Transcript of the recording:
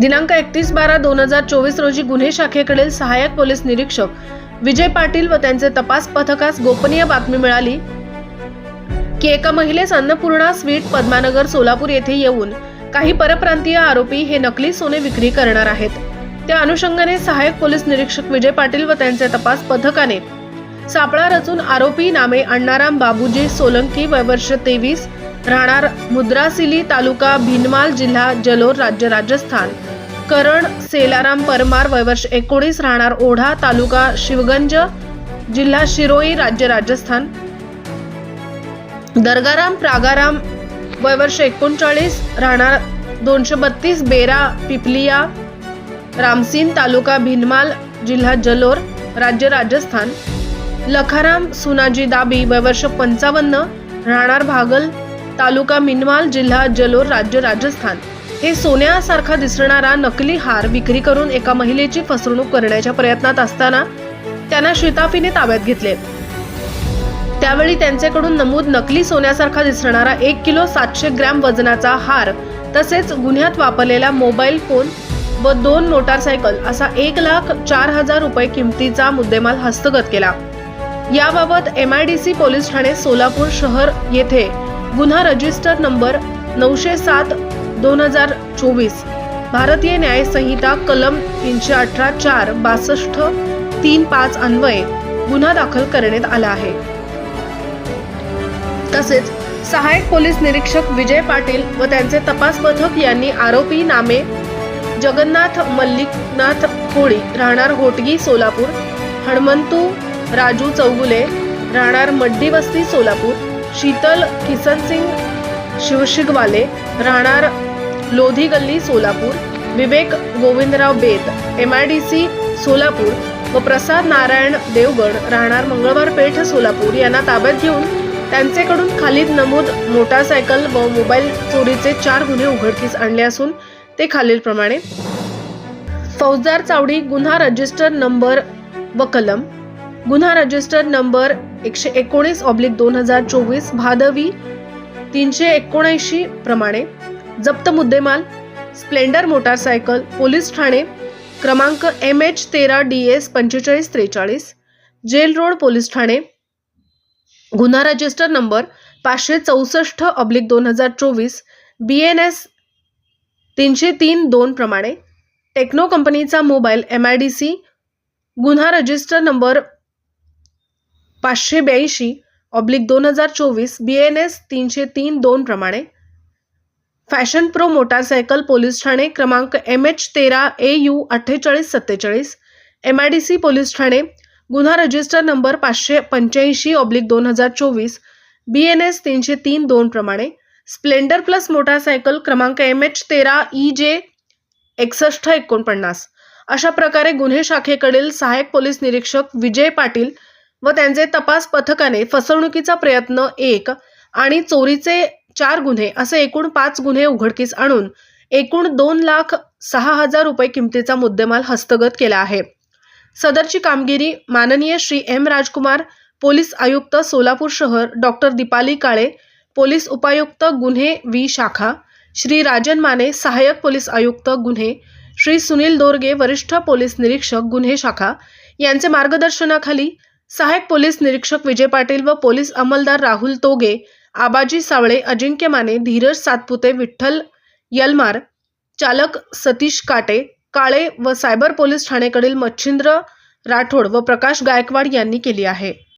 दिनांक एकतीस बारा दोन हजार चोवीस रोजी गुन्हे शाखेकडील सहाय्यक पोलीस निरीक्षक विजय पाटील व त्यांचे तपास पथकास गोपनीय बातमी मिळाली की एका महिलेस अन्नपूर्णा स्वीट पद्मानगर सोलापूर येथे येऊन काही परप्रांतीय आरोपी हे नकली सोने विक्री करणार आहेत. त्या अनुषंगाने सहाय्यक पोलीस निरीक्षक विजय पाटील व त्यांचे तपास पथकाने सापळा रचून आरोपी नामे अण्णाराम बाबूजी सोलंकी वयवर्ष तेवीस राहणार मुद्रासिली तालुका भिनमाल जिल्हा जलोर राज्य राजस्थान. करण सेलाराम परमार वयवर्ष एकोणीस राहणार ओढा तालुका शिवगंज जिल्हा शिरोई राज्य राजस्थान. दर्गाराम प्रागाराम वयवर्ष एकोणचाळीस राहणार दोनशे बत्तीस बेरा पिपलिया. रामसीन तालुका भिनमाल जिल्हा जलोर राज्य राजस्थान. लखाराम सुनाजी दाबी वयवर्ष पंचावन्न राहणार भागल तालुका मिनवाल जिल्हा जलोर राज्य राजस्थान. हे सोन्यासारखा दिसणारा नकली हार विक्री करून एका महिलेची फसवणूक करण्याच्या प्रयत्नात असताना त्यांना शिताफीने ताब्यात घेतले. त्यावेळी त्यांच्याकडून नमूद नकली सोन्यासारखा दिसणारा एक किलो सातशे ग्रॅम वजनाचा हार तसेच गुन्ह्यात वापरलेला मोबाईल फोन व दोन मोटारसायकल असा एक लाख चार हजार रुपये किमतीचा मुद्देमाल हस्तगत केला. याबाबत M I D C police Thane Solapur शहर येथे गुन्हा रजिस्टर नंबर नऊशे सात दोन हजार चोवीस. भारतीय न्याय संहिता कलम तीनशे अठरा चार बासष्ट तीन पाच अन्वये गुन्हा दाखल करण्यात आला आहे. तसेच सहायक पोलीस निरीक्षक विजय पाटील व त्यांचे तपास पथक यांनी आरोपी नामे जगन्नाथ मल्लिकनाथ कोळी राहणार घोटगी सोलापूर हणमंतू राजू चौगुले राहणार मड्डी वस्ती सोलापूर शीतल किसनसिंग शिवशिगवाले राहणार लोधी गल्ली सोलापूर विवेक गोविंदराव बेत M I D C Solapur व प्रसाद नारायण देवगड राहणार मंगळवार पेठ सोलापूर. यांना ताब्यात घेऊन त्यांचेकडून खालील नमूद मोटारसायकल व मोबाईल चोरीचे चार गुन्हे उघडकीस आणले असून ते खालीलप्रमाणे फौजदार चावडी गुन्हा रजिस्टर नंबर व कलम गुन्हा रजिस्टर नंबर एकशे एकोणीस ऑब्लिक दोन हजार चोवीस भादवी तीनशे एकोणऐंशी प्रमाणे जप्त मुद्देमाल स्प्लेंडर मोटारसायकल पोलीस ठाणे क्रमांक एम एच तेरा डी एस पंचेचाळीस त्रेचाळीस जेल रोड पोलीस ठाणे. गुन्हा रजिस्टर नंबर पाचशे चौसष्ट ऑब्लिक दोन हजार चोवीस बी एन एस तीनशे तीन दोन प्रमाणे टेक्नो कंपनीचा mobile M I D C गुन्हा रजिस्टर नंबर पाचशे ब्याऐंशी ऑब्लिक दोन हजार चोवीस बी एन एस तीनशे तीन दोन प्रमाणे. फॅशन प्रो मोटारसायकल पोलीस ठाणे क्रमांक एम एच तेरा ए यू अठ्ठेचाळीस सत्तेचाळीस. M I D C police Thane गुन्हा रजिस्टर नंबर पाचशे पंच्याऐंशी ऑब्लिक दोन हजार चोवीस. बी एन एस तीनशे तीन दोन प्रमाणे. स्प्लेंडर प्लस मोटारसायकल क्रमांक एम एच तेरा ई जे एकसष्ट एकोणपन्नास. अशा प्रकारे गुन्हे शाखेकडील सहाय्यक पोलीस निरीक्षक विजय पाटील व त्यांचे तपास पथकाने फसवणुकीचा प्रयत्न एक आणि चोरीचे चार गुन्हे असे एकूण पाच गुन्हे उघडकीस आणून एकूण दोन लाख सहा हजार रुपये किमतीचा मुद्देमाल हस्तगत केला आहे. सदरची कामगिरी माननीय श्री एम राजकुमार पोलीस आयुक्त सोलापूर शहर डॉक्टर दीपाली काळे पोलीस उपायुक्त गुन्हे वी शाखा श्री राजन माने सहाय्यक पोलीस आयुक्त गुन्हे श्री सुनील दोरगे वरिष्ठ पोलीस निरीक्षक गुन्हे शाखा यांचे मार्गदर्शनाखाली सहायक पोलीस निरीक्षक विजय पाटील व पोलीस अंमलदार राहुल तोगे आबाजी सावळे अजिंक्य माने धीरज सातपुते विठ्ठल यलमार चालक सतीश काटे काळे व सायबर पोलीस ठाणेकडील मच्छिंद्र राठोड व प्रकाश गायकवाड यांनी केली आहे.